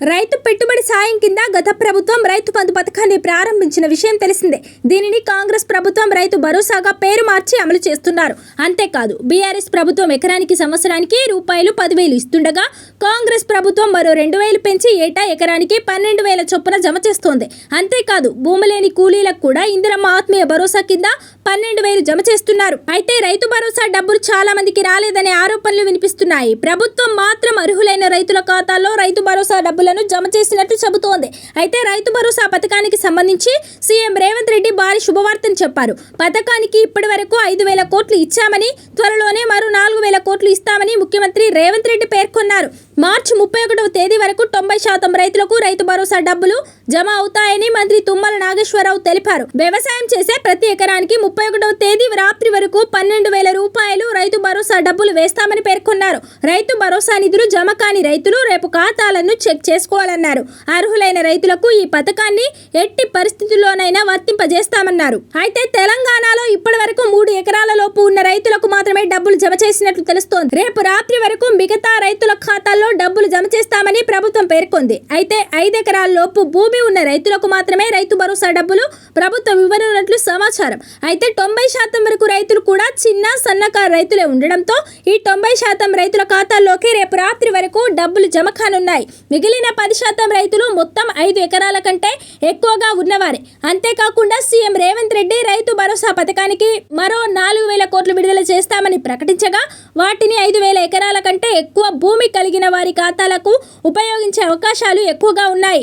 రైతు పెట్టుబడి సాయం కింద గత ప్రభుత్వం రైతు బంధు పథకాన్ని ప్రారంభించిన విషయం తెలిసిందే. దీనిని కాంగ్రెస్ ప్రభుత్వం రైతు భరోసాగా పేరు మార్చి అమలు చేస్తున్నారు. అంతేకాదు బీఆర్ఎస్ ప్రభుత్వం ఎకరానికి సంవత్సరానికి రూపాయలు పదివేలు ఇస్తుండగా కాంగ్రెస్ ప్రభుత్వం మరో రెండు వేలు పెంచి ఏటా ఎకరానికి పన్నెండు వేల చొప్పున జమ చేస్తోంది. అంతేకాదు భూమి లేని కూలీలకు కూడా ఇందిరమ్మ ఆత్మీయ భరోసా కింద పన్నెండు వేలు జమ చేస్తున్నారు. అయితే రైతు భరోసా డబ్బులు చాలా మందికి రాలేదనే ఆరోపణలు వినిపిస్తున్నాయి. ప్రభుత్వం మాత్రం అర్హులైన రైతుల ఖాతాల్లో రైతు భరోసా డబ్బులు డబ్బులను జమ చేసినట్లు చెబుతోంది. అయితే రైతు భరోసా పథకానికి సంబంధించి సీఎం రేవంత్ రెడ్డి భారీ శుభవార్తను చెప్పారు. పథకానికి ఇప్పటి వరకు ఐదు వేల కోట్లు ఇచ్చామని త్వరలోనే మరో నాలుగు కోట్లు ఇస్తామని ముఖ్యమంత్రి రేవంత్ రెడ్డి పేర్కొన్నారు. మార్చి ముప్పై ఒకటవ తేదీ వరకు తొంభై శాతం రైతులకు రైతు భరోసా డబ్బులు జమ అవుతాయని మంత్రి తుమ్మల నాగేశ్వరరావు తెలిపారు. వ్యవసాయం చేసే ప్రతి ఎకరానికి ముప్పై ఒకటవ తేదీ రాత్రి వరకు పన్నెండు వేల రూపాయలు రైతు భరోసా డబ్బులు వేస్తామని పేర్కొన్నారు. రైతు భరోసా నిధులు జమ కాని రైతులు రేపు ఖాతాలను చెక్ చేసుకోవాలన్నారు. అర్హులైన రైతులకు ఈ పథకాన్ని ఎట్టి పరిస్థితుల్లోనైనా వర్తింపజేస్తామన్నారు. అయితే తెలంగాణలో ఇప్పటి వరకు మూడు ఎకరాల లోపు ఉన్న రైతులకు మాత్రమే డబ్బులు జమ చేసినట్లు తెలుస్తోంది. రేపు రాత్రి వరకు మిగతా రైతుల ఖాతాల్లో డబ్బు జమ చేస్తామని ప్రభుత్వం పేర్కొంది. అయితే ఐదు లోపు భూమి ఉన్న రైతులకు మాత్రమే రైతు భరోసా డబ్బులు ప్రభుత్వం ఇవ్వనున్నట్లు సమాచారం. అయితే తొంభై శాతం వరకు రైతులు కూడా చిన్న సన్నకారు రైతులే ఉండడంతో ఈ తొంభై శాతం రైతుల ఖాతాల్లోకి రేపు రాత్రి వరకు డబ్బులు జమ కానున్నాయి. మిగిలిన పది శాతం రైతులు మొత్తం ఐదు ఎకరాల కంటే ఎక్కువగా ఉన్నవారే. అంతేకాకుండా సీఎం రేవంత్ రెడ్డి రైతు భరోసా పథకానికి మరో నాలుగు వేల కోట్లు విడుదల చేస్తామని ప్రకటించగా వాటిని ఐదు వేల ఎకరాల కంటే ఎక్కువ భూమి కలిగిన వారి ఖాతా ఖాతాలకు ఉపయోగించే అవకాశాలు ఎక్కువగా ఉన్నాయి.